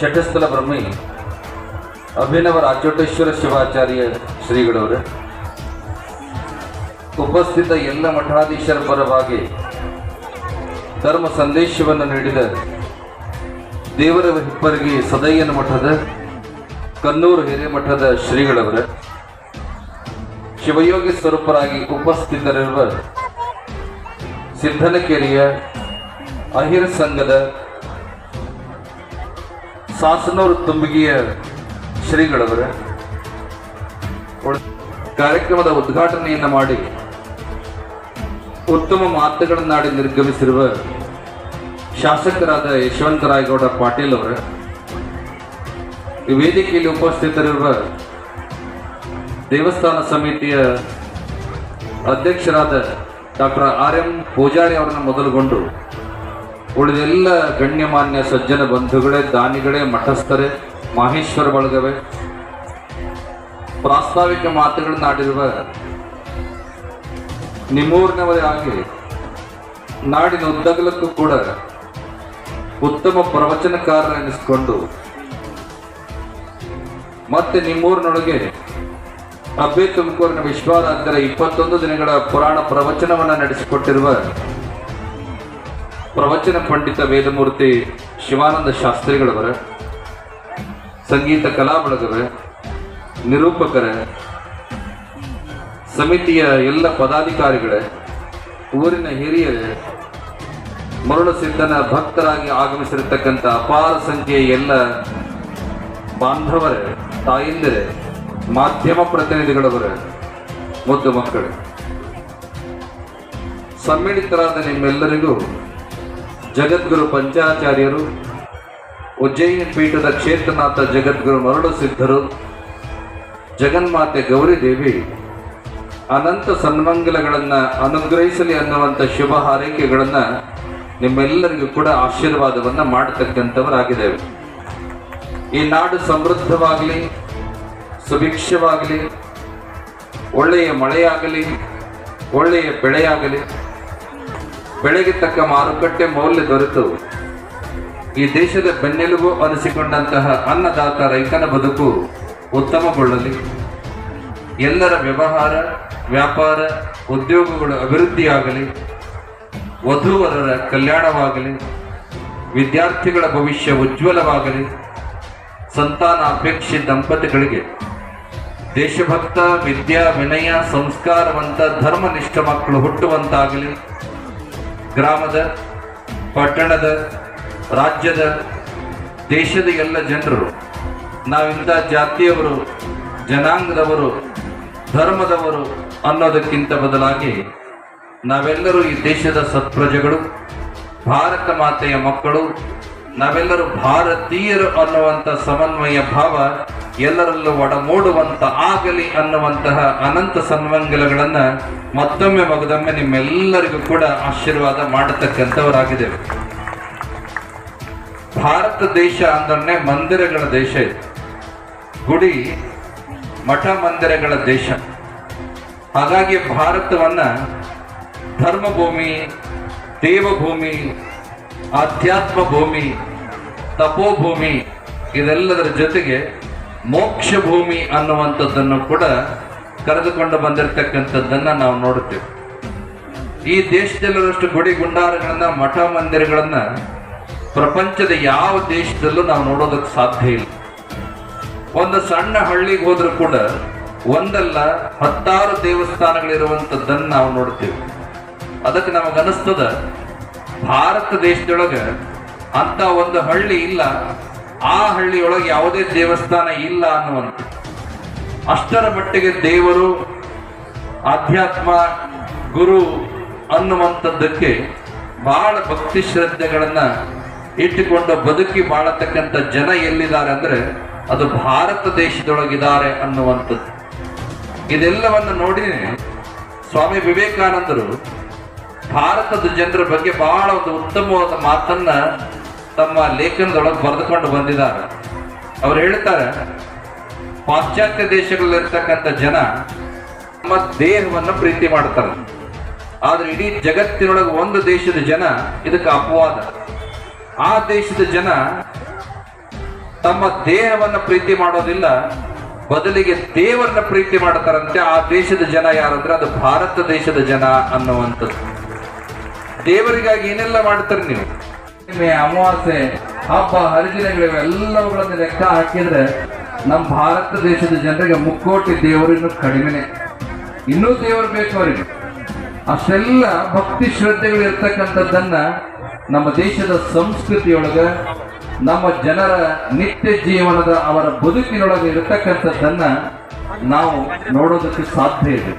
ಶಟಸ್ಥಲ ಬ್ರಹ್ಮಿ ಅಭಿನವ ರಾಚೋಟೇಶ್ವರ ಶಿವಾಚಾರ್ಯ ಶ್ರೀಗಳವರು. ಉಪಸ್ಥಿತ ಎಲ್ಲ ಮಠಾಧೀಶರ ಪರವಾಗಿ ಧರ್ಮ ಸಂದೇಶವನ್ನು ನೀಡಿದ ದೇವರ ಹಿಪ್ಪರಿಗೆ ಸದಯ್ಯನ ಮಠದ ಕನ್ನೂರು ಹಿರೇಮಠದ ಶ್ರೀಗಳವರ. ಶಿವಯೋಗಿ ಸ್ವರೂಪರಾಗಿ ಉಪಸ್ಥಿತರಿರುವ ಸಿದ್ಧನಕೆರೆಯ ಅಹಿರ ಸಂಘದ ಸಾಸನೂರು ತುಂಬಿಗೆಯ ಶ್ರೀಗಳವರ, ಕಾರ್ಯಕ್ರಮದ ಉದ್ಘಾಟನೆಯನ್ನು ಮಾಡಿ ಉತ್ತಮ ಮಾತುಗಳನ್ನಾಡಿ ನಿರ್ಗಮಿಸಿರುವ ಶಾಸಕರಾದ ಯಶವಂತರಾಯಗೌಡ ಪಾಟೀಲ್ ಅವರ, ಈ ವೇದಿಕೆಯಲ್ಲಿ ಉಪಸ್ಥಿತರಿರುವ ದೇವಸ್ಥಾನ ಸಮಿತಿಯ ಅಧ್ಯಕ್ಷರಾದ ಡಾಕ್ಟರ್ ಆರ್ ಎಂ ಪೂಜಾರಿ ಅವರನ್ನು ಮೊದಲುಗೊಂಡು ಉಳಿದೆಲ್ಲ ಗಣ್ಯಮಾನ್ಯ ಸಜ್ಜನ ಬಂಧುಗಳೇ, ದಾನಿಗಳೇ, ಮಠಸ್ಥರೇ, ಮಾಹೇಶ್ವರ ಬಳಗವೇ, ಪ್ರಾಸ್ತಾವಿಕ ಮಾತುಗಳನ್ನಾಡಿರುವ ನಿಮ್ಮೂರಿನವರೇ ಆಗಿ ನಾಡಿನ ಉದ್ದಗಲಕ್ಕೂ ಕೂಡ ಉತ್ತಮ ಪ್ರವಚನಕಾರರೆನಿಸಿಕೊಂಡು ಮತ್ತೆ ನಿಮ್ಮೂರಿನೊಳಗೆ ಅಬ್ಬೆ ತುಮಕೂರಿನ ವಿಶ್ವಾರಾಧ್ಯರ ಇಪ್ಪತ್ತೊಂದು ದಿನಗಳ ಪುರಾಣ ಪ್ರವಚನವನ್ನು ನಡೆಸಿಕೊಟ್ಟಿರುವ ಪ್ರವಚನ ಪಂಡಿತ ವೇದಮೂರ್ತಿ ಶಿವಾನಂದ ಶಾಸ್ತ್ರಿಗಳವರ, ಸಂಗೀತ ಕಲಾ ಬಳಗವೇ ನಿರೂಪಕರೇ, ಸಮಿತಿಯ ಎಲ್ಲ ಪದಾಧಿಕಾರಿಗಳೇ, ಊರಿನ ಹಿರಿಯರೇ ಮರುಳ ಸಿದ್ಧನ ಭಕ್ತರಾಗಿ ಆಗಮಿಸಿರತಕ್ಕಂಥ ಅಪಾರ ಸಂಖ್ಯೆಯ ಎಲ್ಲ ಬಾಂಧವರೇ, ತಾಯಿಂದರೇ, ಮಾಧ್ಯಮ ಪ್ರತಿನಿಧಿಗಳವರೇ, ಮುದ್ದು ಮಕ್ಕಳು. ಸಮ್ಮಿಳಿತರಾದ ನಿಮ್ಮೆಲ್ಲರಿಗೂ ಜಗದ್ಗುರು ಪಂಚಾಚಾರ್ಯರು, ಉಜ್ಜಯಿನ ಪೀಠದ ಕ್ಷೇತ್ರನಾಥ ಜಗದ್ಗುರು ಮರಳು ಸಿದ್ಧರು, ಜಗನ್ಮಾತೆ ಗೌರಿದೇವಿ ಅನಂತ ಸನ್ಮಂಗಲಗಳನ್ನು ಅನುಗ್ರಹಿಸಲಿ ಅನ್ನುವಂಥ ಶುಭ ಹಾರೈಕೆಗಳನ್ನು ನಿಮ್ಮೆಲ್ಲರಿಗೂ ಕೂಡ ಆಶೀರ್ವಾದವನ್ನು ಮಾಡತಕ್ಕಂಥವರಾಗಿದ್ದೇವೆ. ಈ ನಾಡು ಸಮೃದ್ಧವಾಗಲಿ, ಸುಭಿಕ್ಷವಾಗಲಿ, ಒಳ್ಳೆಯ ಮಳೆಯಾಗಲಿ, ಒಳ್ಳೆಯ ಬೆಳೆಯಾಗಲಿ ಬೆಳೆಗೆ ತಕ್ಕ ಮಾರುಕಟ್ಟೆ ಮೌಲ್ಯ ದೊರೆತು. ಈ ದೇಶದ ಬೆನ್ನೆಲುಬು ಅನಿಸಿಕೊಂಡಂತಹ ಅನ್ನದಾತ ರೈತನ ಬದುಕು ಉತ್ತಮಗೊಳ್ಳಲಿ. ಎಲ್ಲರ ವ್ಯವಹಾರ, ವ್ಯಾಪಾರ, ಉದ್ಯೋಗಗಳು ಅಭಿವೃದ್ಧಿಯಾಗಲಿ. ವಧುವರರ ಕಲ್ಯಾಣವಾಗಲಿ. ವಿದ್ಯಾರ್ಥಿಗಳ ಭವಿಷ್ಯ ಉಜ್ವಲವಾಗಲಿ. ಸಂತಾನ ಅಪೇಕ್ಷೆ ದಂಪತಿಗಳಿಗೆ. ದೇಶಭಕ್ತ, ವಿದ್ಯಾ, ವಿನಯ, ಸಂಸ್ಕಾರವಂತ, ಧರ್ಮನಿಷ್ಠ ಮಕ್ಕಳು ಹುಟ್ಟುವಂತಾಗಲಿ. ಗ್ರಾಮದ, ಪಟ್ಟಣದ, ರಾಜ್ಯದ, ದೇಶದ ಎಲ್ಲ ಜನರು, ನಾವಿಂಥ ಜಾತಿಯವರು, ಜನಾಂಗದವರು, ಧರ್ಮದವರು ಅನ್ನೋದಕ್ಕಿಂತ ಬದಲಾಗಿ ನಾವೆಲ್ಲರೂ ಈ ದೇಶದ ಸತ್ಪ್ರಜೆಗಳು, ಭಾರತ ಮಾತೆಯ ಮಕ್ಕಳು, ನಾವೆಲ್ಲರೂ ಭಾರತೀಯರು ಅನ್ನುವಂಥ ಸಮನ್ವಯ ಭಾವ ಎಲ್ಲರಲ್ಲೂ ಒಡಮೂಡುವಂತ, ಆಗಲಿ ಅನ್ನುವಂತಹ ಅನಂತ ಸನ್ಮಂಗಲಗಳನ್ನ ಮತ್ತೊಮ್ಮೆ ಮಗದೊಮ್ಮೆ ನಿಮ್ಮೆಲ್ಲರಿಗೂ ಕೂಡ ಆಶೀರ್ವಾದ ಮಾಡತಕ್ಕಂಥವರಾಗಿದ್ದೇವೆ. ಭಾರತ ದೇಶ ಅಂದ್ರೆ ಮಂದಿರಗಳ ದೇಶ ಇದೆ. ಗುಡಿ, ಮಠ ಮಂದಿರಗಳ ದೇಶ. ಹಾಗಾಗಿ ಭಾರತವನ್ನ ಧರ್ಮಭೂಮಿ, ದೇವಭೂಮಿ ಆಧ್ಯಾತ್ಮ ಭೂಮಿ ತಪೋಭೂಮಿ ಇದೆಲ್ಲದರ ಜೊತೆಗೆ ಮೋಕ್ಷ ಭೂಮಿ ಅನ್ನುವಂಥದ್ದನ್ನು ಕೂಡ ಕರೆದುಕೊಂಡು ಬಂದಿರತಕ್ಕಂಥದ್ದನ್ನು ನಾವು ನೋಡುತ್ತೇವೆ. ಈ ದೇಶದಲ್ಲಿರೋಷ್ಟು ಗುಡಿ ಗುಂಡಾರಗಳನ್ನ, ಮಠ ಮಂದಿರಗಳನ್ನ ಪ್ರಪಂಚದ ಯಾವ ದೇಶದಲ್ಲೂ ನಾವು ನೋಡೋದಕ್ಕೆ ಸಾಧ್ಯ ಇಲ್ಲ. ಒಂದು ಸಣ್ಣ ಹಳ್ಳಿಗೆ ಹೋದ್ರೂ ಕೂಡ ಒಂದಲ್ಲ ಹತ್ತಾರು ದೇವಸ್ಥಾನಗಳಿರುವಂಥದ್ದನ್ನು ನಾವು ನೋಡ್ತೇವೆ ಅದಕ್ಕೆ ನಮಗನಿಸ್ತದ ಭಾರತ ದೇಶದೊಳಗೆ ಅಂತ ಒಂದು ಹಳ್ಳಿ ಇಲ್ಲ. ಆ ಹಳ್ಳಿಯೊಳಗೆ ಯಾವುದೇ ದೇವಸ್ಥಾನ ಇಲ್ಲ ಅನ್ನುವಂಥ ಅಷ್ಟರ ಮಟ್ಟಿಗೆ ದೇವರು ಆಧ್ಯಾತ್ಮ, ಗುರು ಅನ್ನುವಂಥದ್ದಕ್ಕೆ ಬಹಳ ಭಕ್ತಿ ಶ್ರದ್ಧೆಗಳನ್ನ ಇಟ್ಟುಕೊಂಡು ಬದುಕಿ ಬಾಳತಕ್ಕಂಥ ಜನ ಎಲ್ಲಿದ್ದಾರೆ ಅಂದ್ರೆ ಅದು ಭಾರತ ದೇಶದೊಳಗಿದ್ದಾರೆ ಅನ್ನುವಂಥದ್ದು. ಇದೆಲ್ಲವನ್ನು ನೋಡಿ ಸ್ವಾಮಿ ವಿವೇಕಾನಂದರು ಭಾರತದ ಜನರ ಬಗ್ಗೆ ಬಹಳ ಒಂದು ಉತ್ತಮವಾದ ಮಾತನ್ನ ತಮ್ಮ ಲೇಖನದೊಳಗೆ ಬರೆದುಕೊಂಡು ಬಂದಿದ್ದಾರೆ. ಅವ್ರು ಹೇಳ್ತಾರೆ, ಪಾಶ್ಚಾತ್ಯ ದೇಶಗಳಲ್ಲಿರ್ತಕ್ಕಂಥ ಜನ ತಮ್ಮ ದೇಹವನ್ನು ಪ್ರೀತಿ ಮಾಡ್ತಾರೆ. ಆದ್ರೆ ಇಡೀ ಜಗತ್ತಿನೊಳಗೆ ಒಂದು ದೇಶದ ಜನ ಇದಕ್ಕೆ ಅಪವಾದ. ಆ ದೇಶದ ಜನ ತಮ್ಮ ದೇಹವನ್ನು ಪ್ರೀತಿ ಮಾಡೋದಿಲ್ಲ, ಬದಲಿಗೆ ದೇವರನ್ನ ಪ್ರೀತಿ ಮಾಡ್ತಾರಂತೆ. ಆ ದೇಶದ ಜನ ಯಾರಂದ್ರೆ ಅದು ಭಾರತ ದೇಶದ ಜನ ಅನ್ನುವಂಥದ್ದು. ದೇವರಿಗಾಗಿ ಏನೆಲ್ಲ ಮಾಡ್ತಾರೆ ನೀವು? ಹುಣ್ಣಿಮೆ, ಅಮಾವಾಸ್ಯೆ ಹಬ್ಬ ಹರಿದಿನಗಳು ಎಲ್ಲವುಗಳನ್ನು ಲೆಕ್ಕ ಹಾಕಿದ್ರೆ ನಮ್ಮ ಭಾರತ ದೇಶದ ಜನರಿಗೆ ಮುಕ್ಕೋಟಿ ದೇವರು ಇನ್ನೂ ಕಡಿಮೆನೆ. ಇನ್ನೂ ದೇವರು ಬೇಕು ಅವರಿಗೆ ಅಷ್ಟೆಲ್ಲ ಭಕ್ತಿ ಶ್ರದ್ಧೆಗಳು ಇರ್ತಕ್ಕಂಥದ್ದನ್ನ ನಮ್ಮ ದೇಶದ ಸಂಸ್ಕೃತಿಯೊಳಗ ನಮ್ಮ ಜನರ ನಿತ್ಯ ಜೀವನದ ಅವರ ಬದುಕಿನೊಳಗೆ ಇರತಕ್ಕಂಥದ್ದನ್ನ ನಾವು ನೋಡೋದಕ್ಕೆ ಸಾಧ್ಯ ಇದೆ.